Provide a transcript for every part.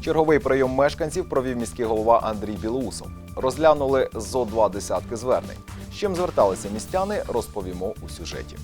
Черговий прийом мешканців провів міський голова Андрій Білоусов. Розглянули зо два десятки звернень. З чим зверталися містяни, розповімо у сюжеті.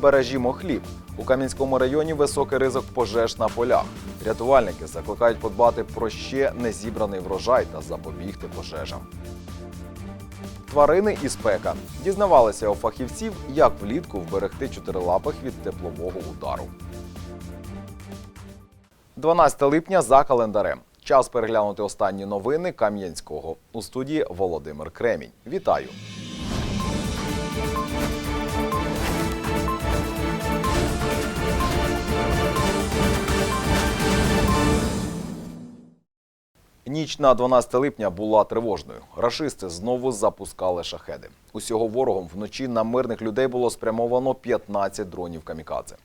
Бережімо хліб. У Кам'янському районі високий ризик пожеж на полях. Рятувальники закликають подбати про ще не зібраний врожай та запобігти пожежам. Тварини і спека дізнавалися у фахівців, як влітку вберегти чотирилапих від теплового удару. 12 липня за календарем. Час переглянути останні новини Кам'янського. У студії Володимир Кремінь. Вітаю! Ніч на 12 липня була тривожною. Рашисти знову запускали шахеди. Усього ворогом вночі на мирних людей було спрямовано 15 дронів камікадзе.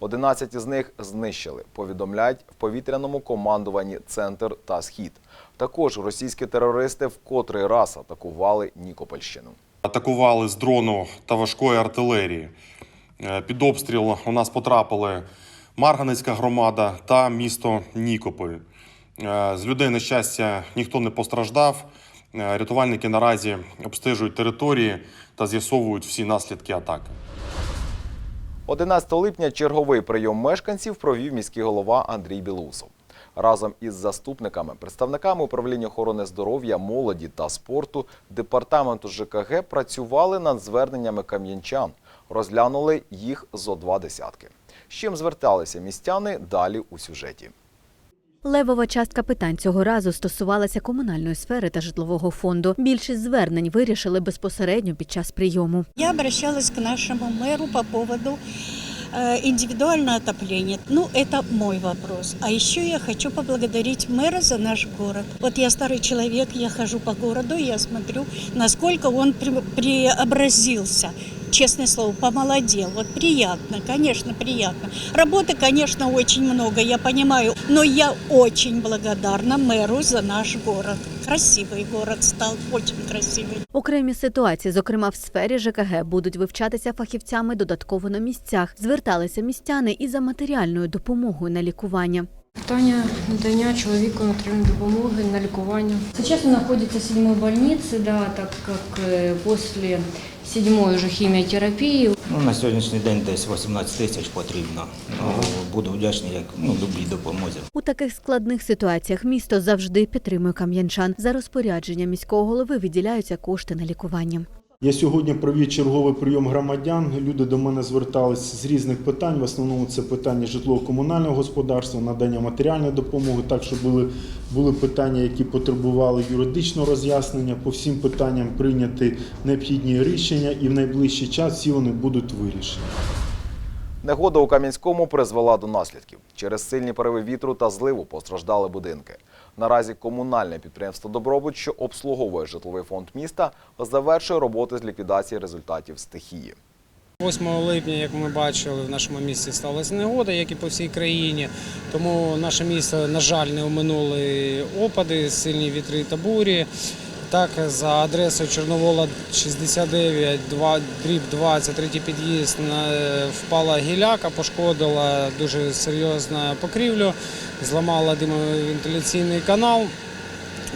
11 із них знищили. Повідомляють в повітряному командуванні Центр та Схід. Також російські терористи в котрий раз атакували Нікопольщину. Атакували з дрону та важкої артилерії. Е, Під обстріл у нас потрапили Марганецька громада та місто Нікополь. Е, З людей, на щастя, ніхто не постраждав. Е, Рятувальники наразі обстежують території та з'ясовують всі наслідки атаки. 11 липня черговий прийом мешканців провів міський голова Андрій Білоусов. Разом із заступниками, представниками управління охорони здоров'я, молоді та спорту департаменту ЖКГ працювали над зверненнями кам'янчан, розглянули їх зо два десятки. З чим зверталися містяни далі у сюжеті. Левова частка питань цього разу стосувалася комунальної сфери та житлового фонду. Більшість звернень вирішили безпосередньо під час прийому. Я обращалась к нашему мэру по поводу э, индивидуального отопления. Ну, это мой вопрос. А еще я хочу поблагодарить мэра за наш город. Вот я старый человек, я хожу по городу, я смотрю, насколько он пре- преобразился. Честное слово, помолодел. Вот приятно, конечно, приятно. Работы, конечно, очень много, я понимаю. Но я очень благодарна мэру за наш город. Красивый город стал, очень красивый. Окремі ситуації, зокрема в сфері ЖКГ, будуть вивчатися фахівцями додатково на місцях. Зверталися містяни і за матеріальною допомогою на лікування. Питання надання чоловіку материальной допомоги на лікування. Сейчас он находится в седьмой больнице, да, так как э, после вже уже хіміотерапії Ну, на сьогоднішній день десь 18 тисяч потрібно. Ну, буду вдячний як ну, любій допомозі. У таких складних ситуаціях місто завжди підтримує кам'янчан. За розпорядженням міського голови виділяються кошти на лікування. Я сьогодні провів черговий прийом громадян. Люди до мене звертались з різних питань. В основному це питання житлово-комунального господарства, надання матеріальної допомоги. Так що були, були питання, які потребували юридичного роз'яснення. По всім питанням прийняти необхідні рішення, і в найближчий час всі вони будуть вирішені. Негода у Кам'янському призвела до наслідків. Через сильні пориви вітру та зливу постраждали будинки. Наразі комунальне підприємство Добробут, що обслуговує житловий фонд міста, завершує роботи з ліквідації результатів стихії. 8 липня, як ми бачили, в нашому місті сталася негода, як і по всій країні. Тому наше місто, на жаль, не оминули опади, сильні вітри та бурі. Так, за адресою Чорновола 69, 2, дріб 2, це третій під'їзд, впала гіляка, пошкодила дуже серйозно покрівлю, зламала димовентиляційний канал.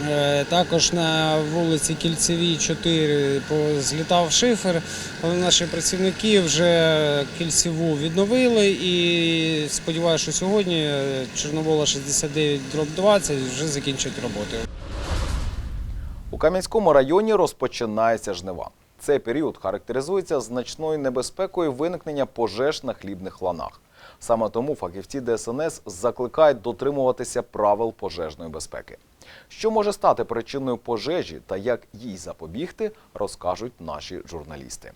Е, Також на вулиці Кільцевій 4 злітав шифер, але наші працівники вже кільцеву відновили і сподіваюся, що сьогодні е, Чорновола 69 дроб 20 вже закінчать роботи. У Кам'янському районі розпочинається жнива. Цей період характеризується значною небезпекою виникнення пожеж на хлібних ланах. Саме тому фахівці ДСНС закликають дотримуватися правил пожежної безпеки. Що може стати причиною пожежі та як їй запобігти, розкажуть наші журналісти.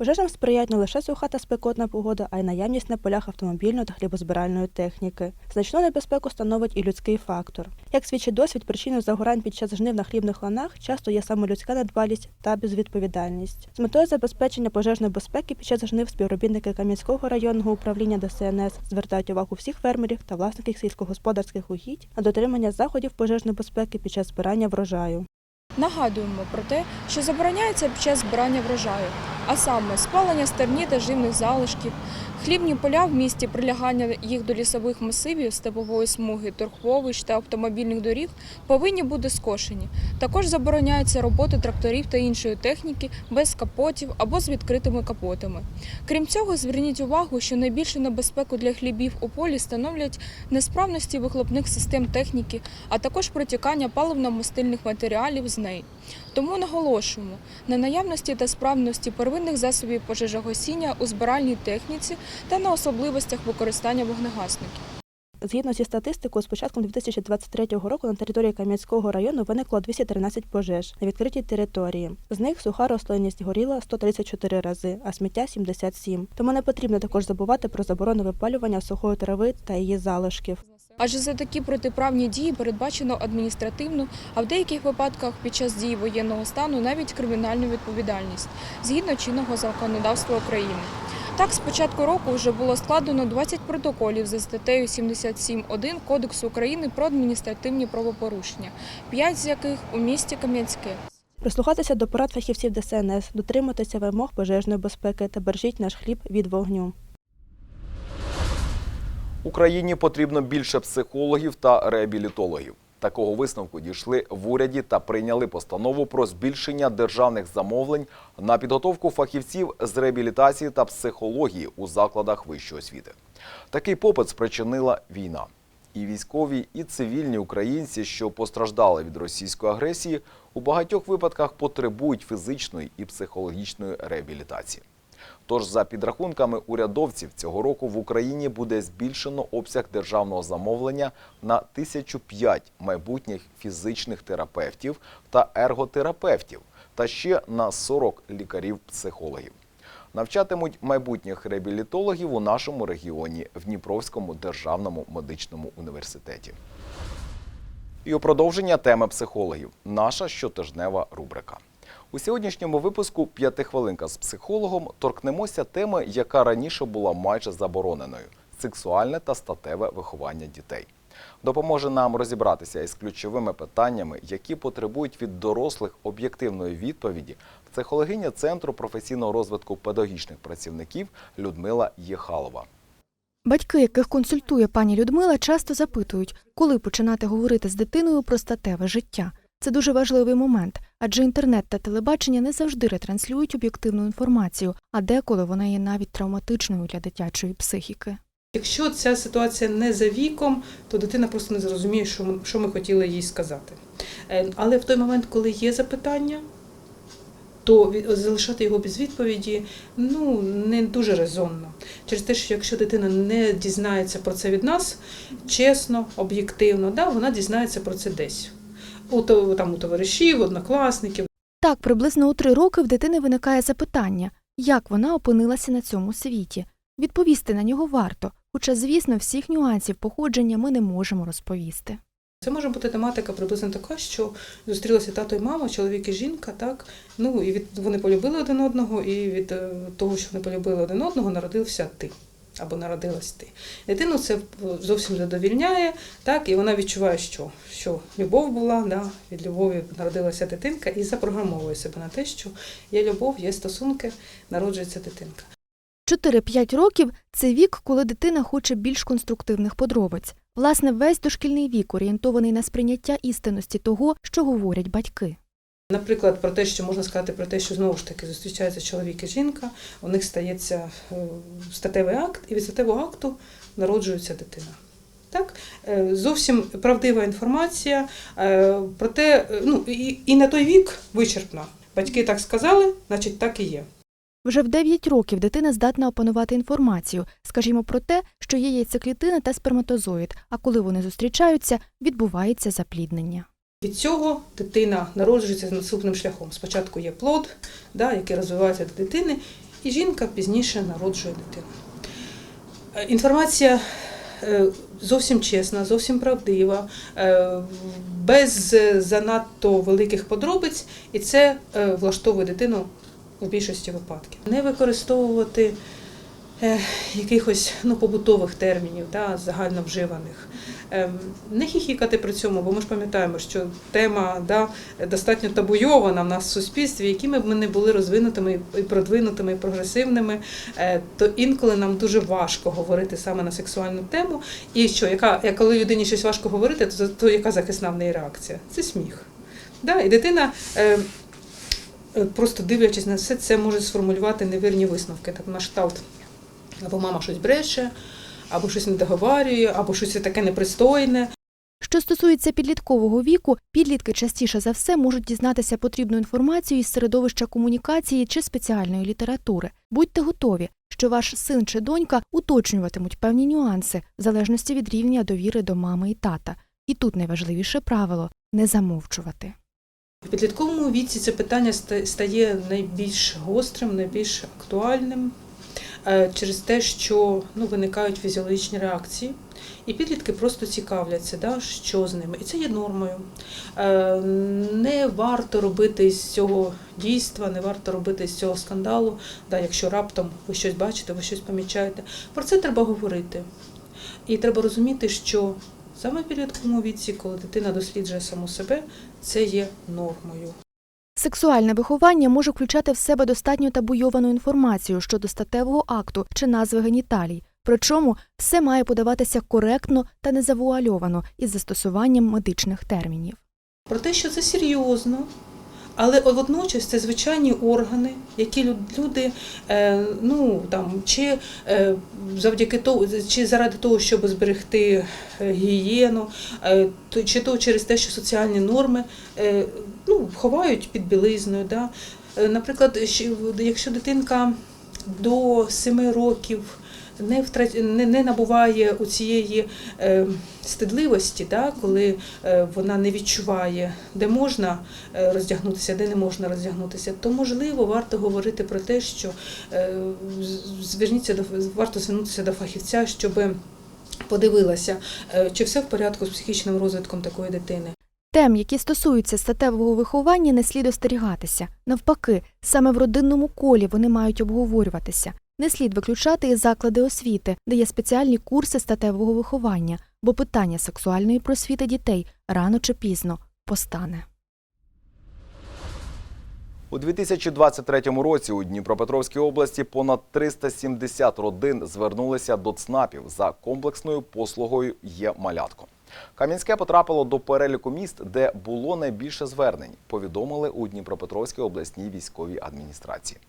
Пожежам сприяють не лише суха та спекотна погода, а й наявність на полях автомобільної та хлібозбиральної техніки. Значну небезпеку становить і людський фактор. Як свідчить досвід, причиною загорань під час жнив на хлібних ланах часто є саме людська недбалість та безвідповідальність. З метою забезпечення пожежної безпеки під час жнив співробітники Кам'янського районного управління ДСНС звертають увагу всіх фермерів та власників сільськогосподарських угідь на дотримання заходів пожежної безпеки під час збирання врожаю. Нагадуємо про те, що забороняється під час збирання врожаю, а саме спалення стерні та живних залишків, хлібні поля в місті, прилягання їх до лісових масивів, степової смуги, торховищ та автомобільних доріг повинні бути скошені. Також забороняється робота тракторів та іншої техніки без капотів або з відкритими капотами. Крім цього, зверніть увагу, що найбільшу небезпеку для хлібів у полі становлять несправності вихлопних систем техніки, а також протікання паливно-мастильних матеріалів з неї. Тому наголошуємо на наявності та справності первинних засобів пожежогасіння у збиральній техніці та на особливостях використання вогнегасників. Згідно зі статистикою, з початком 2023 року на території Кам'янського району виникло 213 пожеж на відкритій території. З них суха рослинність горіла 134 рази, а сміття 77. Тому не потрібно також забувати про заборону випалювання сухої трави та її залишків. Адже за такі протиправні дії передбачено адміністративну, а в деяких випадках під час дії воєнного стану навіть кримінальну відповідальність згідно чинного законодавства України. Так, з початку року вже було складено 20 протоколів за статтею 77.1 Кодексу України про адміністративні правопорушення, 5 з яких у місті Кам'янське. Прислухатися до порад фахівців ДСНС, дотримуватися вимог пожежної безпеки та бережіть наш хліб від вогню. Україні потрібно більше психологів та реабілітологів. Такого висновку дійшли в уряді та прийняли постанову про збільшення державних замовлень на підготовку фахівців з реабілітації та психології у закладах вищої освіти. Такий попит спричинила війна. І військові, і цивільні українці, що постраждали від російської агресії, у багатьох випадках потребують фізичної і психологічної реабілітації. Тож, за підрахунками урядовців, цього року в Україні буде збільшено обсяг державного замовлення на 1005 майбутніх фізичних терапевтів та ерготерапевтів та ще на 40 лікарів-психологів. Навчатимуть майбутніх реабілітологів у нашому регіоні в Дніпровському державному медичному університеті. І у продовження теми психологів наша щотижнева рубрика. У сьогоднішньому випуску «П'ятихвилинка з психологом торкнемося теми, яка раніше була майже забороненою сексуальне та статеве виховання дітей. Допоможе нам розібратися із ключовими питаннями, які потребують від дорослих об'єктивної відповіді, психологиня Центру професійного розвитку педагогічних працівників Людмила Єхалова. Батьки, яких консультує пані Людмила, часто запитують, коли починати говорити з дитиною про статеве життя. Це дуже важливий момент, адже інтернет та телебачення не завжди ретранслюють об'єктивну інформацію, а деколи вона є навіть травматичною для дитячої психіки. Якщо ця ситуація не за віком, то дитина просто не зрозуміє, що ми, хотіли їй сказати. Е, Але в той момент, коли є запитання, то від- залишати його без відповіді ну, не дуже резонно. Через те, що якщо дитина не дізнається про це від нас, чесно, об'єктивно, да, вона дізнається про це десь. У, там, у товаришів, однокласників. Так, приблизно у три роки в дитини виникає запитання, як вона опинилася на цьому світі. Відповісти на нього варто, хоча, звісно, всіх нюансів походження ми не можемо розповісти. Це може бути тематика приблизно така, що зустрілися тато і мама, чоловік і жінка, так ну і від вони полюбили один одного, і від е, того, що вони полюбили один одного, народився ти або народилась ти. Дитину це зовсім задовільняє, так і вона відчуває, що, що любов була, да, від любові народилася дитинка, і запрограмовує себе на те, що є любов, є стосунки, народжується дитинка. 4-5 років це вік, коли дитина хоче більш конструктивних подробиць. Власне, весь дошкільний вік орієнтований на сприйняття істинності того, що говорять батьки. Наприклад, про те, що можна сказати про те, що знову ж таки зустрічається чоловік і жінка, у них стається е, статевий акт, і від статевого акту народжується дитина. Так, Е, зовсім правдива інформація е, про те, е, ну і, і на той вік вичерпна. Батьки так сказали, значить так і є. Вже в 9 років дитина здатна опанувати інформацію, скажімо про те, що є яйцеклітина та сперматозоїд, а коли вони зустрічаються, відбувається запліднення. Від цього дитина народжується з наступним шляхом. Спочатку є плод, да, який розвивається до дитини, і жінка пізніше народжує дитину. Е, Інформація е, зовсім чесна, зовсім правдива, е, без занадто великих подробиць, і це влаштовує дитину в більшості випадків. Не використовувати якихось ну, побутових термінів, да, загально вживаних. Ем, Не хіхікати при цьому, бо ми ж пам'ятаємо, що тема да, достатньо табуйована в нас в суспільстві, якими б ми не були розвинутими і продвинутими, і прогресивними, е, то інколи нам дуже важко говорити саме на сексуальну тему. І що, яка, як коли людині щось важко говорити, то, то яка захисна в неї реакція? Це сміх. Да? І дитина. Е, е, Просто дивлячись на все це, може сформулювати невірні висновки. Так на кшталт або мама щось бреше, або щось не договарює, або щось таке непристойне. Що стосується підліткового віку, підлітки частіше за все можуть дізнатися потрібну інформацію із середовища комунікації чи спеціальної літератури. Будьте готові, що ваш син чи донька уточнюватимуть певні нюанси в залежності від рівня довіри до мами і тата. І тут найважливіше правило не замовчувати. В підлітковому віці це питання ста- стає найбільш гострим, найбільш актуальним через те, що ну, виникають фізіологічні реакції, і підлітки просто цікавляться, да, що з ними. І це є нормою. Е, Не варто робити з цього дійства, не варто робити з цього скандалу, да, якщо раптом ви щось бачите, ви щось помічаєте. Про це треба говорити. І треба розуміти, що саме в підлітковому віці, коли дитина досліджує саму себе, це є нормою. Сексуальне виховання може включати в себе достатньо табуйовану інформацію щодо статевого акту чи назви геніталій. Причому все має подаватися коректно та незавуальовано із застосуванням медичних термінів. Про те, що це серйозно, але водночас це звичайні органи, які лю- люди, е, ну там чи е, завдяки того, чи заради того, щоб зберегти е, гігієну, чи то через те, що соціальні норми ну, ховають під білизною. Да? Наприклад, якщо дитинка до 7 років не втрат... не, не набуває у цієї е, стидливості, да, коли е, вона не відчуває, де можна е, роздягнутися, де не можна роздягнутися, то можливо варто говорити про те, що е, зверніться до варто звернутися до фахівця, щоб подивилася, е, чи все в порядку з психічним розвитком такої дитини. Тем, які стосуються статевого виховання, не слід остерігатися. Навпаки, саме в родинному колі вони мають обговорюватися. Не слід виключати і заклади освіти, де є спеціальні курси статевого виховання, бо питання сексуальної просвіти дітей рано чи пізно постане. У 2023 році у Дніпропетровській області понад 370 родин звернулися до ЦНАПів за комплексною послугою «Є малятко». Кам'янське потрапило до переліку міст, де було найбільше звернень, повідомили у Дніпропетровській обласній військовій адміністрації.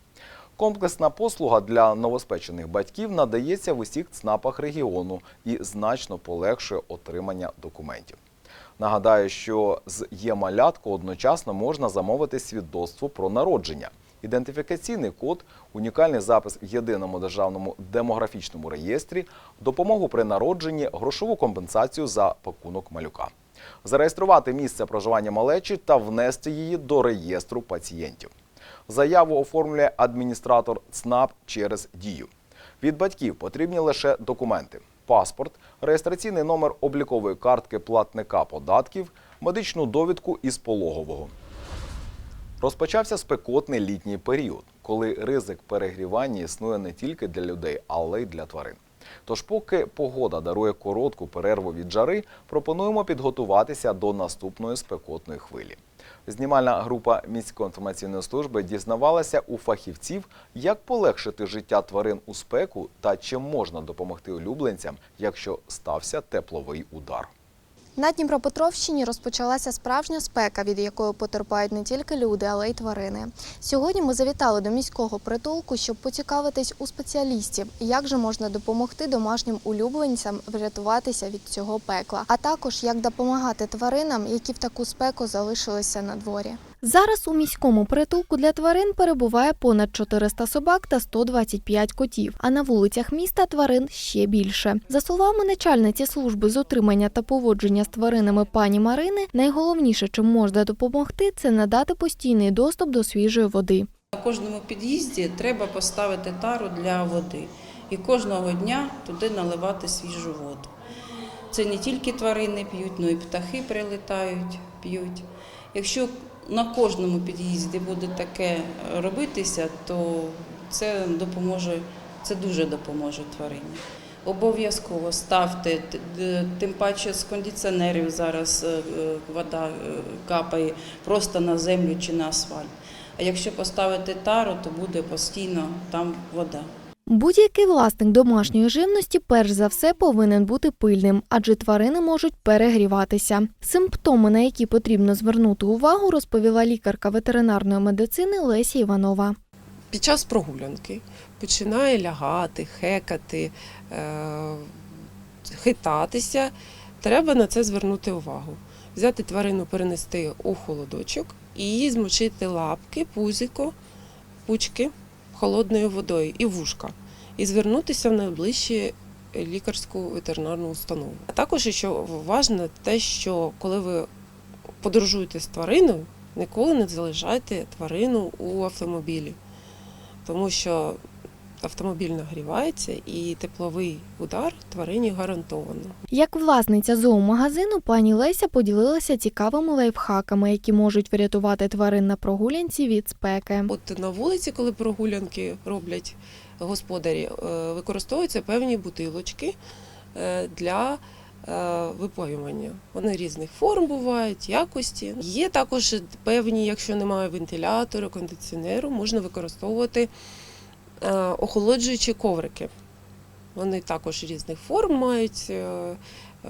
Комплексна послуга для новоспечених батьків надається в усіх ЦНАПах регіону і значно полегшує отримання документів. Нагадаю, що з є-малятко одночасно можна замовити свідоцтво про народження, ідентифікаційний код, унікальний запис в єдиному державному демографічному реєстрі, допомогу при народженні, грошову компенсацію за пакунок малюка, зареєструвати місце проживання малечі та внести її до реєстру пацієнтів. Заяву оформлює адміністратор ЦНАП через дію. Від батьків потрібні лише документи: паспорт, реєстраційний номер облікової картки платника податків, медичну довідку із пологового. Розпочався спекотний літній період, коли ризик перегрівання існує не тільки для людей, але й для тварин. Тож, поки погода дарує коротку перерву від жари, пропонуємо підготуватися до наступної спекотної хвилі. Знімальна група міської інформаційної служби дізнавалася у фахівців, як полегшити життя тварин у спеку та чим можна допомогти улюбленцям, якщо стався тепловий удар. На Дніпропетровщині розпочалася справжня спека, від якої потерпають не тільки люди, але й тварини. Сьогодні ми завітали до міського притулку, щоб поцікавитись у спеціалістів, як же можна допомогти домашнім улюбленцям врятуватися від цього пекла, а також як допомагати тваринам, які в таку спеку залишилися на дворі. Зараз у міському притулку для тварин перебуває понад 400 собак та 125 котів, а на вулицях міста тварин ще більше. За словами начальниці служби з отримання та поводження з тваринами пані Марини, найголовніше, чим можна допомогти, це надати постійний доступ до свіжої води. На кожному під'їзді треба поставити тару для води і кожного дня туди наливати свіжу воду. Це не тільки тварини п'ють, але й птахи прилітають, п'ють. Якщо на кожному під'їзді буде таке робитися, то це допоможе Це дуже допоможе тварині. Обов'язково ставте, тим паче з кондиціонерів зараз е, е, вода е, капає просто на землю чи на асфальт. А якщо поставити тару, то буде постійно там вода. Будь-який власник домашньої живності перш за все повинен бути пильним, адже тварини можуть перегріватися. Симптоми, на які потрібно звернути увагу, розповіла лікарка ветеринарної медицини Леся Іванова. під час прогулянки починає лягати, хекати, е, хитатися, треба на це звернути увагу. Взяти тварину, перенести у холодочок і змочити лапки, пузико, пучки холодною водою і вушка. І звернутися в найближчу лікарську ветеринарну установу. А також, що важливо, те, що коли ви подорожуєте з твариною, ніколи не залишайте тварину у автомобілі тому що автомобіль нагрівається і тепловий удар тварині гарантовано. Як власниця зоомагазину, пані Леся поділилася цікавими лайфхаками, які можуть врятувати тварин на прогулянці від спеки. От на вулиці, коли прогулянки роблять господарі, е, використовуються певні бутилочки е, для е, випоювання. Вони різних форм бувають, якості. Є також певні, якщо немає вентилятора, кондиціонеру, можна використовувати охолоджуючі коврики. Вони також різних форм мають,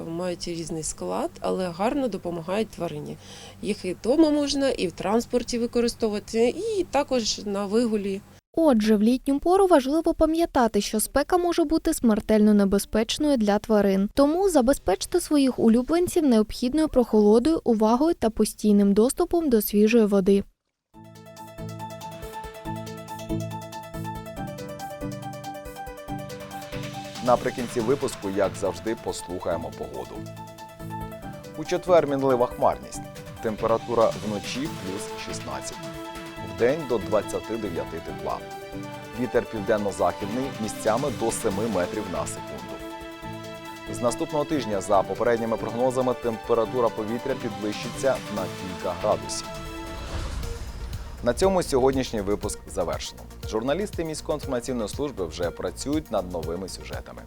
мають різний склад, але гарно допомагають тварині. Їх і вдома можна, і в транспорті використовувати, і також на вигулі. Отже, в літню пору важливо пам'ятати, що спека може бути смертельно небезпечною для тварин. Тому забезпечте своїх улюбленців необхідною прохолодою, увагою та постійним доступом до свіжої води. Наприкінці випуску, як завжди, послухаємо погоду. У четвер мінлива хмарність. Температура вночі плюс 16. Вдень до 29 тепла. Вітер південно-західний місцями до 7 метрів на секунду. З наступного тижня, за попередніми прогнозами, температура повітря підвищиться на кілька градусів. На цьому сьогоднішній випуск завершено. Журналісти міської інформаційної служби вже працюють над новими сюжетами.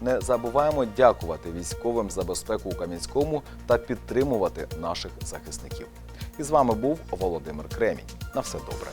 Не забуваємо дякувати військовим за безпеку у Кам'янському та підтримувати наших захисників. І з вами був Володимир Кремінь. На все добре.